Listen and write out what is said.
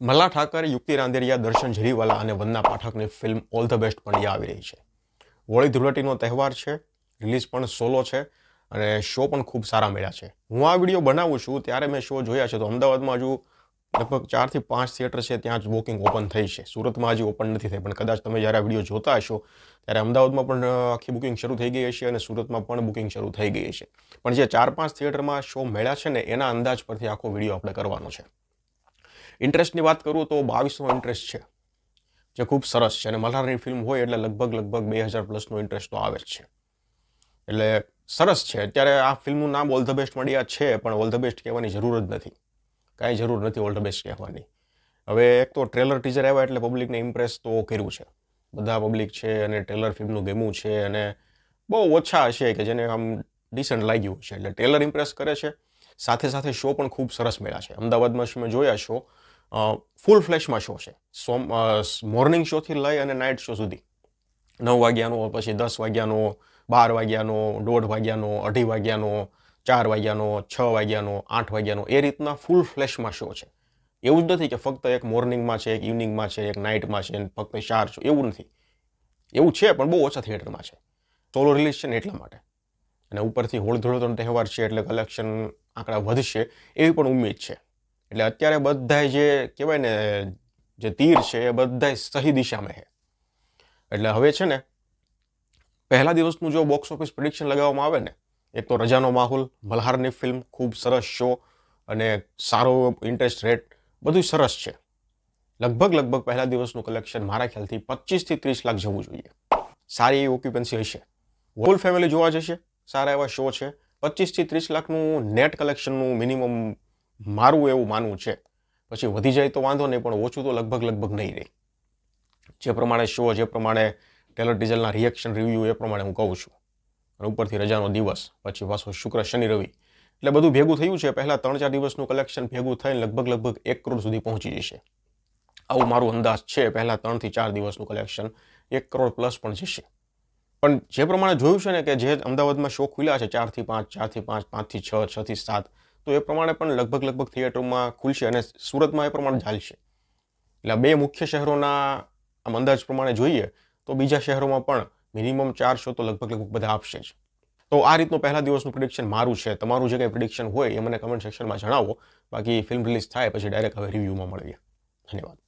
મલ્લા ઠાકર યુક્તિ રાંદેરિયા, દર્શન ઝરીવાલા અને Vandana પાઠકની film all the best Pandya આવી રહી છે. હોળી ધૂળેટીનો તહેવાર છે, રિલીઝ પણ સોલો છે અને શો પણ ખૂબ સારા મળ્યા છે. હું આ વીડિયો બનાવું છું ત્યારે મેં શો જોયા છે તો અમદાવાદમાં હજુ લગભગ ચારથી પાંચ થિયેટર છે, ત્યાં જ બુકિંગ ઓપન થઈ છે. સુરતમાં હજી ઓપન નથી થઈ, પણ કદાચ તમે જ્યારે આ વીડિયો જોતા હશો, ત્યારે અમદાવાદમાં પણ આખી બુકિંગ શરૂ થઈ ગઈ હશે અને સુરતમાં પણ બુકિંગ શરૂ થઈ ગઈ હશે. પણ જે ચાર પાંચ થિયેટરમાં શો મળ્યા છે ને, એના અંદાજ પરથી આખો વીડિયો આપણે કરવાનો છે. ઇન્ટરેસ્ટની વાત કરું તો બાવીસનો ઇન્ટરેસ્ટ છે, જે ખૂબ સરસ છે. અને મલ્હારની ફિલ્મ હોય એટલે લગભગ લગભગ બે હજાર પ્લસનો ઇન્ટરેસ્ટ તો આવે જ છે. એટલે સરસ છે. અત્યારે આ ફિલ્મનું નામ ઓલ ધ બેસ્ટ મળ્યા છે, પણ ઓલ ધ બેસ્ટ કહેવાની જરૂર જ નથી. કાંઈ જરૂર નથી ઓલ ધ બેસ્ટ કહેવાની. હવે એક તો ટ્રેલર ટીઝર આવ્યા એટલે પબ્લિકને ઇમ્પ્રેસ તો કર્યું છે. બધા પબ્લિક છે અને ટ્રેલર ફિલ્મનું ગેમું છે અને બહુ ઓછા હશે કે જેને આમ ડિસન્ટ લાગ્યું છે એટલે ટ્રેલર ઇમ્પ્રેસ કરે છે. સાથે સાથે શો પણ ખૂબ સરસ મળ્યા છે. અમદાવાદમાં મેં જોયા શો ફૂલ ફ્લેશમાં શો છે. સોમ મોર્નિંગ શોથી લઈ અને નાઇટ શો સુધી. નવ વાગ્યાનો, પછી દસ વાગ્યાનો, બાર વાગ્યાનો, દોઢ વાગ્યાનો, અઢી વાગ્યાનો, ચાર વાગ્યાનો, છ વાગ્યાનો, આઠ વાગ્યાનો, એ રીતના ફૂલ ફ્લેશમાં શો છે. એવું જ નથી કે ફક્ત એક મોર્નિંગમાં છે, એક ઇવનિંગમાં છે, એક નાઇટમાં છે ફક્ત ચાર શો એવું નથી. એવું છે, પણ બહુ ઓછા થિયેટરમાં છે. સોલો રિલીઝ છે ને એટલા માટે. અને ઉપરથી હોળી તહેવાર છે એટલે કલેક્શન આંકડા વધશે, એવી પણ ઉમ્મીદ છે. એટલે અત્યારે બધાય જે કહેવાય ને, જે તીર છે એ બધાય સહી દિશામાં છે. એટલે હવે છે ને, પહેલા દિવસનું જો બોક્સ ઓફિસ પ્રિડિક્શન લગાવવામાં આવે ને, એક તો રજાનો માહોલ, મલ્હારની ફિલ્મ ખૂબ સરસ શો અને સારો ઇન્ટરેસ્ટ રેટ બધું સરસ છે. લગભગ લગભગ પહેલા દિવસનું કલેક્શન મારા ખ્યાલથી પચીસથી ત્રીસ લાખ જવું જોઈએ. સારી એવી ઓક્યુપન્સી હશે. હોલ ફેમિલી જોવા જશે, સારા એવા શો છે. પચીસથી ત્રીસ લાખનું નેટ કલેક્શનનું મિનિમમ મારું એવું માનવું છે. પછી વધી જાય તો વાંધો નહીં, પણ ઓછું તો લગભગ લગભગ નહીં રહે. જે પ્રમાણે શો જે પ્રમાણે ટેલર ડીઝલના રિએક્શન રિવ્યૂ એ પ્રમાણે હું કહું છું. અને ઉપરથી રજાનો દિવસ, પછી પાછો શુક્ર, શનિ, રવિ. એટલે બધું ભેગું થયું છે, પહેલાં ત્રણ ચાર દિવસનું કલેક્શન ભેગું થઈને લગભગ લગભગ એક કરોડ સુધી પહોંચી જશે. આવું મારું અંદાજ છે, પહેલાં ત્રણથી ચાર દિવસનું કલેક્શન એક કરોડ પ્લસ પણ જશે. પણ જે પ્રમાણે જોયું છે ને કે જે અમદાવાદમાં શો ખુલ્યા છે ચારથી પાંચ ચારથી પાંચ પાંચથી છ છથી સાત તો એ પ્રમાણે પણ લગભગ લગભગ થિયેટરોમાં ખુલશે અને સુરતમાં એ પ્રમાણે ચાલશે. એટલે બે મુખ્ય શહેરોના આમ અંદાજ પ્રમાણે જોઈએ તો બીજા શહેરોમાં પણ મિનિમમ ચાર શો તો લગભગ લગભગ બધા આપશે જ. તો આ રીતનું પહેલા દિવસનું પ્રિડિક્શન મારું છે. તમારું જે કંઈ પ્રિડિક્શન હોય એ મને કમેન્ટ સેક્શનમાં જણાવો. બાકી ફિલ્મ રિલીઝ થાય પછી ડાયરેક્ટ હવે રિવ્યૂમાં મળીએ ધન્યવાદ.